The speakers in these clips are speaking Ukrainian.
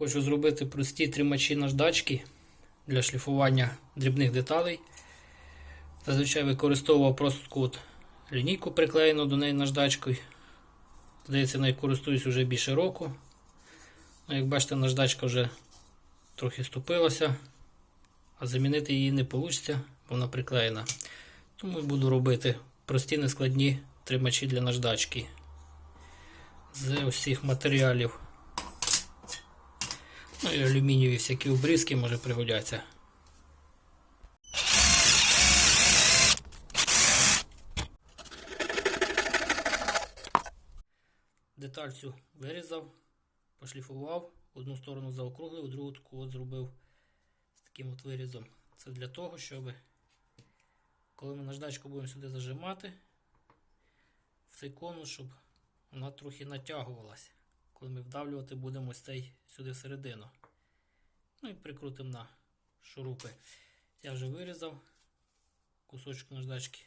Хочу зробити прості тримачі наждачки для шліфування дрібних деталей. Зазвичай використовував просто таку от лінійку приклеєну до неї наждачкою. Здається, нею користуюсь вже більше року. Ну, як бачите, наждачка вже трохи ступилася, а замінити її не вийде, вона приклеєна. Тому буду робити прості нескладні тримачі для наждачки з усіх матеріалів. Ну і алюмінієві всякі обрізки може пригодяться. Деталь цю вирізав, пошліфував, одну сторону заокруглив, другу таку от зробив з таким от вирізом. Це для того, щоб коли ми наждачку будемо сюди зажимати, в цей конус, щоб вона трохи натягувалася. Коли ми вдавлювати будемо ось цей сюди всередину. Ну і прикрутимо на шурупи. Я вже вирізав кусочок наждачки.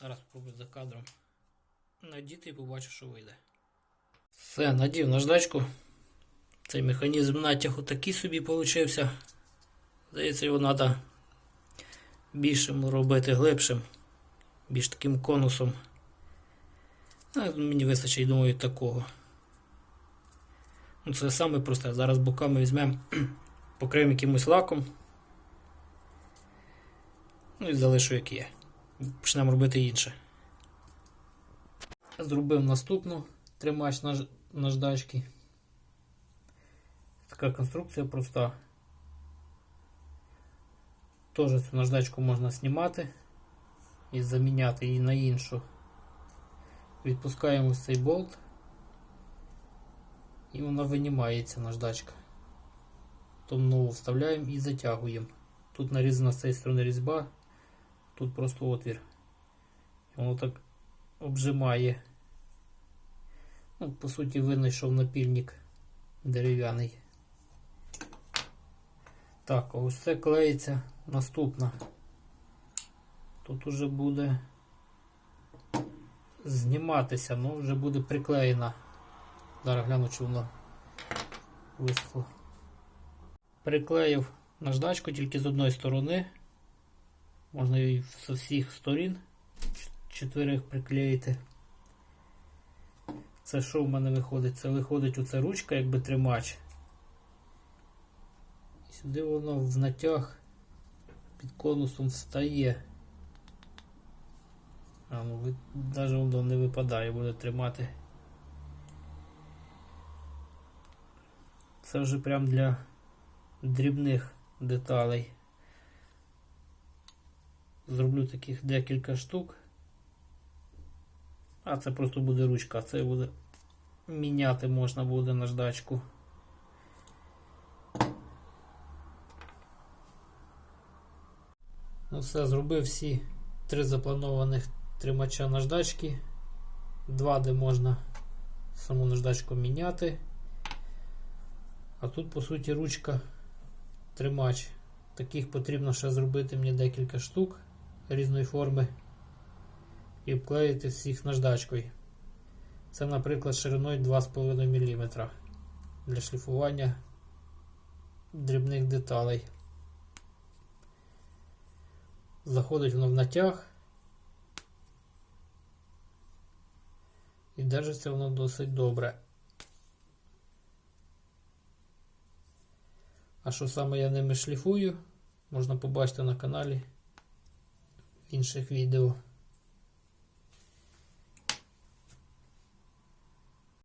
Зараз спробую за кадром надіти і побачу, що вийде. Все, надів наждачку. Цей механізм натягу такий собі получився. Здається, його треба більшим робити глибшим, більш таким конусом. А, мені вистачить, думаю, такого. Ну, Це саме просте. Зараз боками візьмемо, покриємо якимось лаком. Ну і залишу як є. Почнемо робити інше. Зробив наступну тримач наж... наждачки. Така конструкція проста. Теж цю наждачку можна знімати і заміняти її на іншу. Відпускаємо цей болт і вона винімається наждачка. Нову вставляємо і затягуємо. Тут нарізана з цієї сторони різьба, тут просто отвір. Воно так обжимає. Ну, По суті, винайшов напільник дерев'яний. Так, ось це клеїться наступна. Тут уже буде зніматися, ну вже буде приклеєна. Зараз гляну, чи воно висохло. Приклеїв наждачку тільки з одної сторони. Можна її з всіх сторін чотирьох приклеїти. Це що в мене виходить? Це виходить оця ручка, якби тримач. І сюди воно в натяг під конусом встає. А, ну навіть воно не випадає, буде тримати. Це вже прям для дрібних деталей. Зроблю таких декілька штук. А це просто буде ручка, це буде міняти можна буде наждачку. Ну все, зробив всі три запланованих тримача наждачки. Два, де можна саму наждачку міняти. А тут, по суті, ручка тримач. Таких потрібно ще зробити мені декілька штук різної форми і обклеїти всіх наждачкою. Це, наприклад, шириною 2,5 мм для шліфування дрібних деталей. Заходить воно в натяг і держиться воно досить добре. А що саме я ними шліфую, можна побачити на каналі інших відео.